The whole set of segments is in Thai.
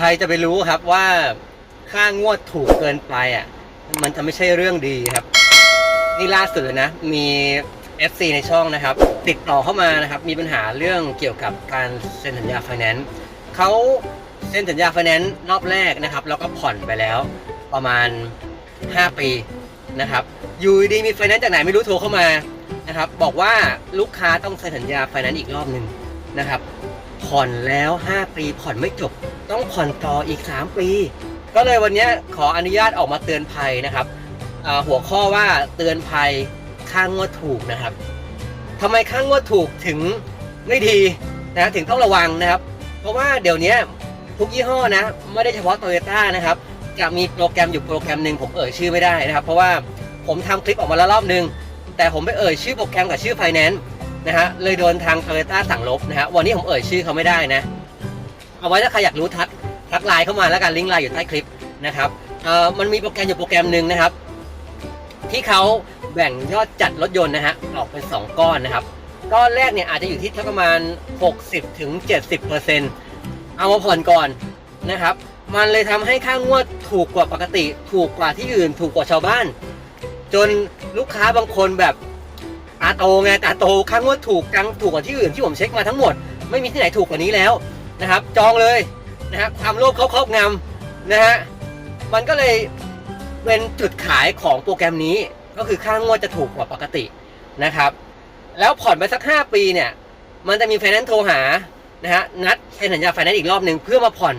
ใครจะไปรู้ครับว่าค่างวดถูกเกินไปอะ มันจะไม่ใช่เรื่องดีครับ นี่ล่าสุดเลยนะ มี FC ในช่องนะครับ ติดต่อเข้ามานะครับ มีปัญหาเรื่องเกี่ยวกับการเซ็นสัญญาไฟแนนซ์เขาเซ็นสัญญาไฟแนนซ์รอบแรกนะครับ แล้วก็ผ่อนไปแล้วประมาณ 5 ปีนะครับอยู่ดีมีไฟแนนซ์จากไหนไม่รู้โทรเข้ามานะครับ บอกว่าลูกค้าต้องเซ็นสัญญาไฟแนนซ์อีกรอบหนึ่งนะครับ ผ่อนแล้ว 5 ปีผ่อนไม่จบ ต้องผ่อนต่ออีก 3 ปี ก็เลยวันนี้ขออนุญาตออกมาเตือนภัยนะครับ หัวข้อว่าเตือนภัยค่างวดถูกนะครับทำไมค่างวดถูกถึงไม่ดีนะถึงต้องระวังนะครับ เพราะว่าเดี๋ยวนี้ทุกยี่ห้อนะ ไม่ได้เฉพาะโตโยต้านะครับจะมีโปรแกรมอยู่โปรแกรมหนึ่งผมเอ่ยชื่อไม่ได้นะครับ เพราะว่าผมทำคลิปออกมาแล้วรอบนึง แต่ผมไปเอ่ยชื่อโปรแกรมกับชื่อไฟแนนซ์ นะฮะเลยโดนทางโตโยต้าสั่งลบนะฮะวันนี้ผมเอ่ยชื่อเขาไม่ได้นะ เอาไว้ถ้าใครอยากรู้ทักทักไลน์เข้ามาแล้วกันลิงก์ไลน์อยู่ใต้คลิปนะครับเอ่อมันมีโปรแกรมอยู่โปรแกรมหนึ่งนะครับ ที่เขาแบ่งยอดจัดรถยนต์นะฮะออกเป็น 2 ก้อนนะครับ ก้อนแรกเนี่ยอาจจะอยู่ที่ทประมาณ 60ถึง70เปอร์เซ็นต์เอามาผ่อนก่อนนะครับ มันเลยทำให้ค่างวดถูกกว่าปกติ ถูกกว่าที่อื่น ถูกกว่าชาวบ้าน จนลูกค้าบางคนแบบ ตาโตไงตาโตค่างวดถูกจังถูกกว่าที่อื่นที่ผมเช็คมาทั้งหมด ไม่มีที่ไหนถูกกว่านี้แล้วนะครับ จองเลยนะฮะความโลภเขาครอบงำนะฮะมันก็เลยเป็นจุดขายของโปรแกรมนี้ก็คือค่างวดจะถูกกว่าปกตินะครับ แล้วผ่อนไปสัก 5 ปีเนี่ย มันจะมีไฟแนนซ์โทรหานะฮะนัดเซ็นสัญญาไฟแนนซ์อีกรอบหนึ่งเพื่อมาผ่อน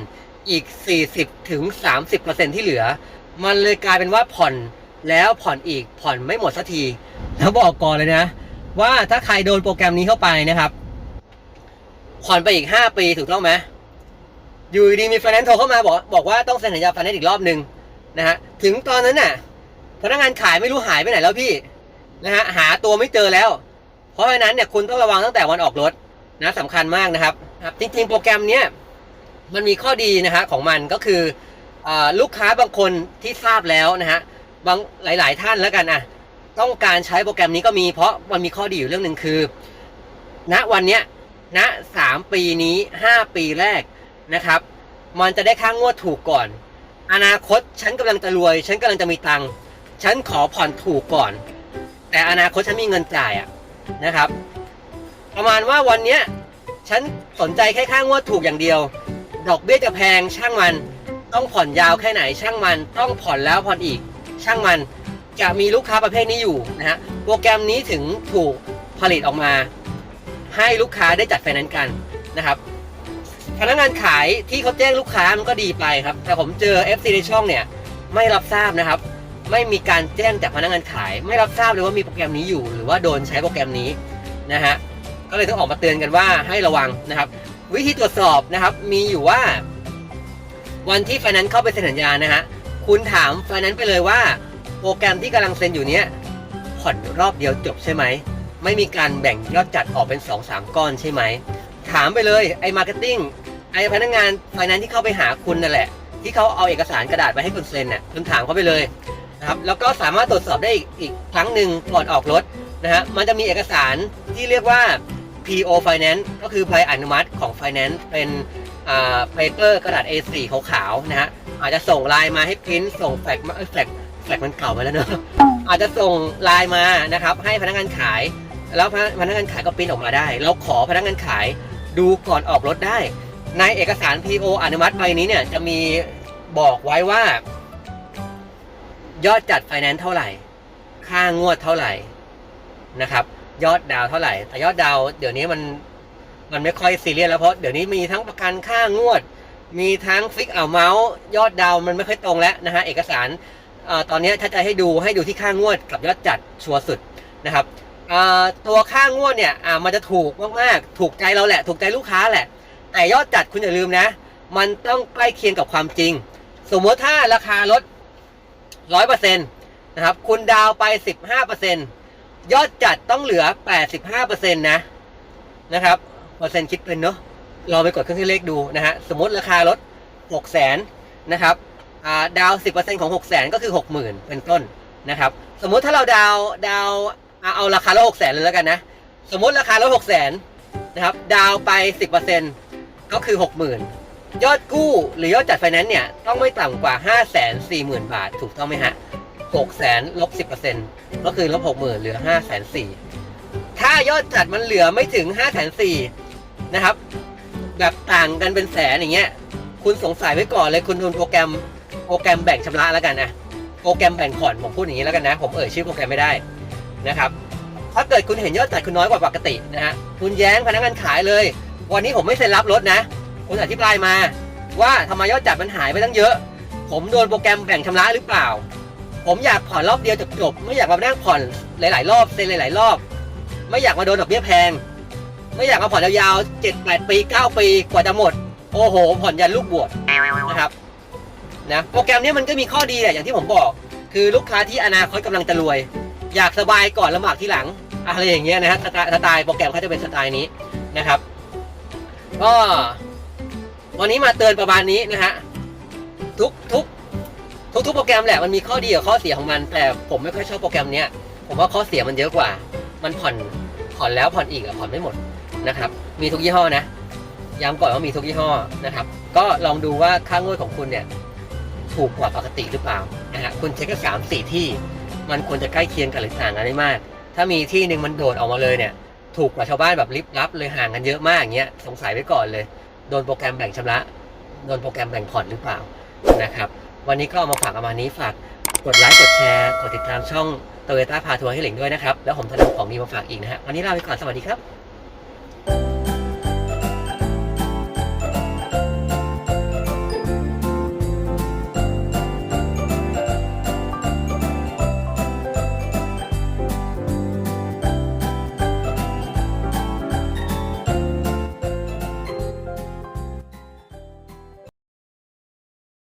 อีก 40ถึง30%ที่เหลือ มันเลยกลายเป็นว่าผ่อน แล้วผ่อนอีกผ่อนไม่หมดสักทีแล้วบอกก่อนเลยนะ ว่าถ้าใครโดนโปรแกรมนี้เข้าไปนะครับผ่อนไปอีก5ปีถูกต้องไหมอยู่ดีมีไฟแนนซ์โทรเข้ามาบอกบอกว่าต้องเซ็นสัญญาไฟแนนซ์อีกรอบหนึ่งนะฮะถึงตอนนั้นน่ะพนักงานขายไม่รู้หายไปไหนแล้วพี่นะฮะหาตัวไม่เจอแล้ว เพราะฉะนั้นเนี่ยคุณต้องระวังตั้งแต่วันออกรถนะสำคัญมากนะครับครับจริงๆ โปรแกรมเนี้ยมันมีข้อดีนะฮะของมันก็คืออลูกค้าบางคนที่ทราบแล้วนะฮะ บางหลาย ๆ ท่านแล้วกันอะต้องการใช้โปรแกรมนี้ก็มีเพราะมันมีข้อดีอยู่เรื่องหนึ่งคือ ณวันเนี้ยณสามปีนี้ห้าปีแรกนะครับ มันจะได้ค่างวดถูกก่อน อนาคตฉันกำลังจะรวย ฉันกำลังจะมีตังค์ฉันขอผ่อนถูกก่อน แต่อนาคตฉันมีเงินจ่ายอะนะครับ ประมาณว่าวันเนี้ยฉันสนใจแค่ค่างวดถูกอย่างเดียว ดอกเบี้ยจะแพงช่างมัน ต้องผ่อนยาวแค่ไหนช่างมัน ต้องผ่อนแล้วผ่อนอีก ช่างมันจะมีลูกค้าประเภทนี้อยู่นะฮะโปรแกรมนี้ถึงถูกผลิตออกมา ให้ลูกค้าได้จัดไฟแนนซ์กันนะครับพนักงานขายที่เขาแจ้งลูกค้ามันก็ดีไปครับ แต่ผมเจอ FC ในช่องเนี่ยไม่รับทราบนะครับ ไม่มีการแจ้งจากพนักงานขาย ไม่รับทราบเลยว่ามีโปรแกรมนี้อยู่ หรือว่าโดนใช้โปรแกรมนี้นะฮะก็เลยต้องออกมาเตือนกันว่าให้ระวังนะครับ วิธีตรวจสอบนะครับมีอยู่ว่า วันที่ไฟแนนซ์เข้าไปเซ็นสัญญานะฮะ คุณถามไฟแนนซ์ไปเลยว่า โปรแกรมที่กำลังเซ็นอยู่เนี้ยผ่อนรอบเดียวจบใช่ไหม ไม่มีการแบ่งยอดจัดออกเป็น2อสามก้อนใช่ไหม ถามไปเลยไอ้มาร์เก็ตติ้งไอ้พนักงานไฟแนนซ์ที่เข้าไปหาคุณนั่นแหละ ที่เขาเอาเอกสารกระดาษไปให้คุณเซ็นน่ะคุณถามเขาไปเลยนะครับแล้วก็สามารถตรวจสอบได้อีกอีกครั้งหนึ่งก่อนออกรถนะฮะมันจะมีเอกสารที่เรียกว่า PO Finance ก็คือใบอนุมัติของ Finance เป็น อ่า paper กระดาษ A4 ขาวๆนะฮะอาจจะส่งลน์มาให้พิมพ์ส่งแฟกซ์มาแฟกซ์แฟกมันเก่าไปแล้วเนอะอาจจะส่งลน์มานะครับให้พนักงานขาย แล้วพนักงานขายก็ปริ้นออกมาได้ แล้วขอพนักงานขายดูก่อนออกรถได้ ในเอกสาร PO อนุมัติใบนี้เนี่ยจะมีบอกไว้ว่า ยอดจัดไฟแนนซ์เท่าไหร่ ค่างวดเท่าไหร่นะครับ ยอดดาวเท่าไหร่ แต่ยอดดาวเดี๋ยวนี้มัน มันไม่ค่อยซีเรียสแล้วเพราะเดี๋ยวนี้มีทั้งประกันค่างวด มีทั้งฟิกเอาเมาส์ ยอดดาวมันไม่ค่อยตรงแล้วนะฮะเอกสารอตอนนี้ถ้าจะให้ดูให้ดูที่ค่างวดกับยอดจัดชัวร์สุดนะครับตัวค่างวดเนี่ยมันจะถูกมากๆถูกใจเราแหละ ถูกใจลูกค้าแหละ แต่ยอดจัดคุณอย่าลืมนะ มันต้องใกล้เคียงกับความจริง สมมติถ้าราคาลดร้อยเปอร์เซ็นต์นะครับคุณดาวไปสิบห้าเปอร์เซ็นต์ยอดจัดต้องเหลือแปดสิบห้าเปอร์เซ็นต์นะนะครับ เปอร์เซ็นต์คิดเป็นเนาะลองไปกดเครื่องคิดเลขดูนะฮะสมมติราคาลดหกแสนนะครับดาวสิบเปอร์เซ็นต์ของหกแสนก็คือหกหมื่นเป็นต้นนะครับสมมุติถ้าเราดาวดาวเอาเอาราคาลดหกแสนเลยแล้วกันนะสมมติราคาลดหกแสนนะครับดาวไปสิบเปอร์เซ็นต์ก็คือหกหมื่นยอดกู้หรือยอดจัดไฟแนนซ์เนี่ยต้องไม่ต่ำกว่า 5 4 0 0 0 0 บาท ถูกต้องไหมฮะ6แสนลบ10%ก็คือลบ 60,000 เหลือ 5 4 0 0 0ถ้ายอดจัดมันเหลือไม่ถึง 5 4 0 0 0 นะครับ แบบต่างกันเป็นแสนอย่างเงี้ย คุณสงสัยไว้ก่อนเลยคุณดูโปรแกรมโปรแกรมแบ่งชำระแล้วกันนะโปรแกรมแบ่งผ่อนผมพูดอย่างนี้แล้วกันนะ ผมเอ่ยชื่อโปรแกรมไม่ได้นะครับถ้าเกิดคุณเห็นยอดจ่ายคุณน้อยกว่าปกตินะฮะคุณแย้งพนักงานขายเลย วันนี้ผมไม่เซ็นรับรถนะ คุณอธิบายมา ว่าทำไมยอดจ่ายมันหายไปตั้งเยอะ ผมโดนโปรแกรมแบ่งชำระหรือเปล่า ผมอยากผ่อนรอบเดียวจบๆไม่อยากมานั่งผ่อนหลาย ๆ รอบเซ็นหลาย ๆ รอบ ไม่อยากมาโดนดอกเบี้ยแพง ไม่อยากมาผ่อนยาวๆเจ็ดแปดปีเก้าปีกว่าจะหมด โอ้โห ผ่อนยันลูกบวชนะครับนะโปรแกรมนี้มันก็มีข้อดีแหละอย่างที่ผมบอก คือลูกค้าที่อนาคตกำลังจะรวย อยากสบายก่อนลำบากที่หลังอะไรอย่างเงี้ยนะฮะสไตล์สไตล์โปรแกรมเขาจะเป็นสไตล์นี้นะครับ ก็วันนี้มาเตือนประมาณนี้นะฮะทุกทุกทุกทุกโปรแกรมแหละมันมีข้อดีกับข้อเสียของมัน แต่ผมไม่ค่อยชอบโปรแกรมเนี้ยผมว่าข้อเสียมันเยอะกว่า มันผ่อนผ่อนแล้วผ่อนอีกอะผ่อนไม่หมด นะครับ มีทุกยี่ห้อนะ ย้ำก่อนว่ามีทุกยี่ห้อนะครับ ก็ลองดูว่าค่างวดของคุณเนี่ย ถูกกว่าปกติหรือเปล่านะฮะคุณเช็คแค่สามสี่ที่ มันควรจะใกล้เคียงกันหรือต่างกันได้มาก ถ้ามีที่หนึ่งมันโดดออกมาเลยเนี่ย ถูกกว่าชาวบ้านแบบลิบลับเลยห่างกันเยอะมากอย่างเงี้ย สงสัยไว้ก่อนเลย โดนโปรแกรมแบ่งชำระ โดนโปรแกรมแบ่งผ่อนหรือเปล่านะครับ วันนี้ก็เอามาฝากประมาณนี้ฝากกดไลค์กดแชร์กดติดตามช่องโตโยต้าพาทัวร์ให้เหล่งด้วยนะครับ แล้วผมจะนำของดีมาฝากอีกนะฮะวันนี้ลาไปก่อนสวัสดีครับ